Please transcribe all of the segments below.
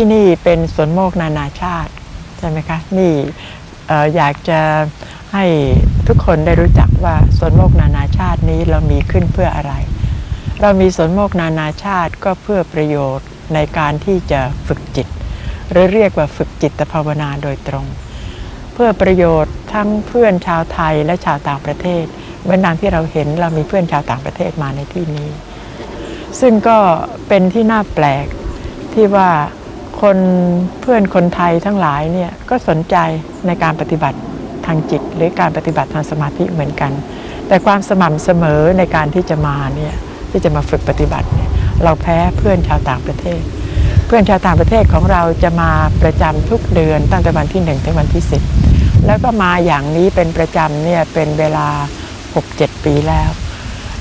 ที่นี่เป็นสวนโมกนานาชาติใช่ไหมคะนี่อ่อยากจะให้ทุกคนได้รู้จักว่าสวนโมกนานาชาตินี้เรามีขึ้นเพื่ออะไร เรามีสวนโมกนานาชาติก็เพื่อประโยชน์ในการที่จะฝึกจิต หรือเรียกว่าฝึกจิตภาวนาโดยตรง เพื่อประโยชน์ทั้งเพื่อนชาวไทยและชาวต่างประเทศเหมือนดังที่เราเห็นเรามีเพื่อนชาวต่างประเทศมาในที่นี้ ซึ่งก็เป็นที่น่าแปลกที่ว่า คนเพื่อนคนไทยทั้งหลายเนี่ยก็สนใจในการปฏิบัติทางจิต หรือการปฏิบัติทางสมาธิเหมือนกัน แต่ความสม่ำเสมอในการที่จะมาเนี่ยที่จะมาฝึกปฏิบัติเนี่ยเราแพ้เพื่อนชาวต่างประเทศ เพื่อนชาวต่างประเทศของเราจะมาประจำทุกเดือนตั้งแต่วันที่1ถึงวันที่ 10 แล้วก็มาอย่างนี้เป็นประจำเนี่ยเป็นเวลา 6-7 ปีแล้ว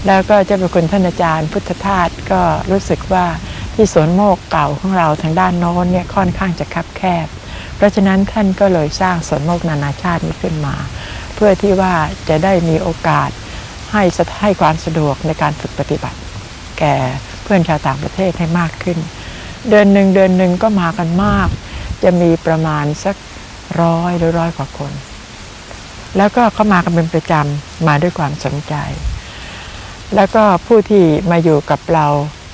แล้วก็เจ้าประคุณท่านอาจารย์พุทธทาสก็รู้สึกว่า ที่สวนโมกเก่าของเราทางด้านโน้นเนี่ยค่อนข้างจะคับแคบ เพราะฉะนั้นท่านก็เลยสร้างสวนโมกนานาชาตินี้ขึ้นมา เพื่อที่ว่าจะได้มีโอกาสให้สให้ความสะดวกในการฝึกปฏิบัติ แก่เพื่อนชาวต่างประเทศให้มากขึ้น เดือนหนึ่งเดือนหนึ่งก็มากันมาก จะมีประมาณสักร้อยหรือร้อยกว่าคน แล้วก็เขามากันเป็นประจำมาด้วยความสนใจ แล้วก็ผู้ที่มาอยู่กับเรา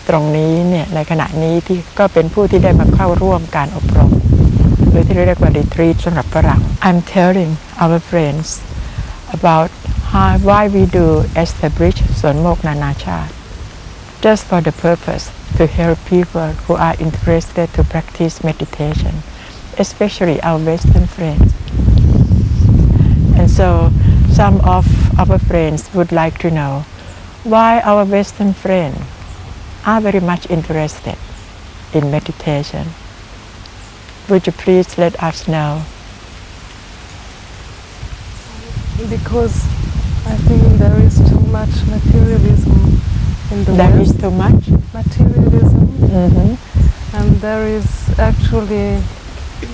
ตรงนี้เนี่ยในขณะนี้ที่ก็เป็นผู้ที่ได้มาเข้าร่วมการอบรม หรือที่เรียกว่า retreat สำหรับฝรั่ง I'm telling our friends about how why we do establish สวนโมกนานาชาติ just for the purpose to help people who are interested to practice meditation especially our western friends and so some of our friends would like to know why our Western friends are very much interested in meditation. Would you please let us know? Because I think there is too much materialism in the There is West. too much. materialism, Mhm. and there is actually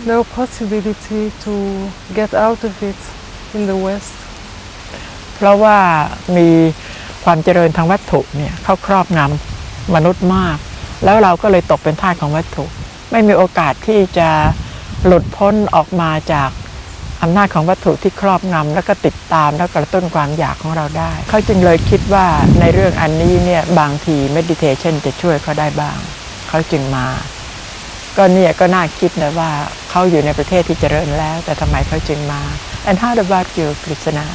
no possibility to get out of it in the West. เพราะว่ามีความเจริญทางวัตถุเนี่ยเข้าครอบงำ มนุษย์มาก แล้วเราก็เลยตกเป็นทาสของวัตถุ ไม่มีโอกาสที่จะหลุดพ้นออกมาจากอำนาจของวัตถุที่ครอบงำแล้วก็ติดตามแล้วกระตุ้นความอยากของเราได้ เขาจึงเลยคิดว่าในเรื่องอันนี้เนี่ยบางที meditation จะช่วยเขาได้บ้าง เขาจึงมา ก็เนี่ยก็น่าคิดนะว่าเขาอยู่ในประเทศที่เจริญแล้ว แต่ทำไมเขาจึงมา and how about you กฤษณา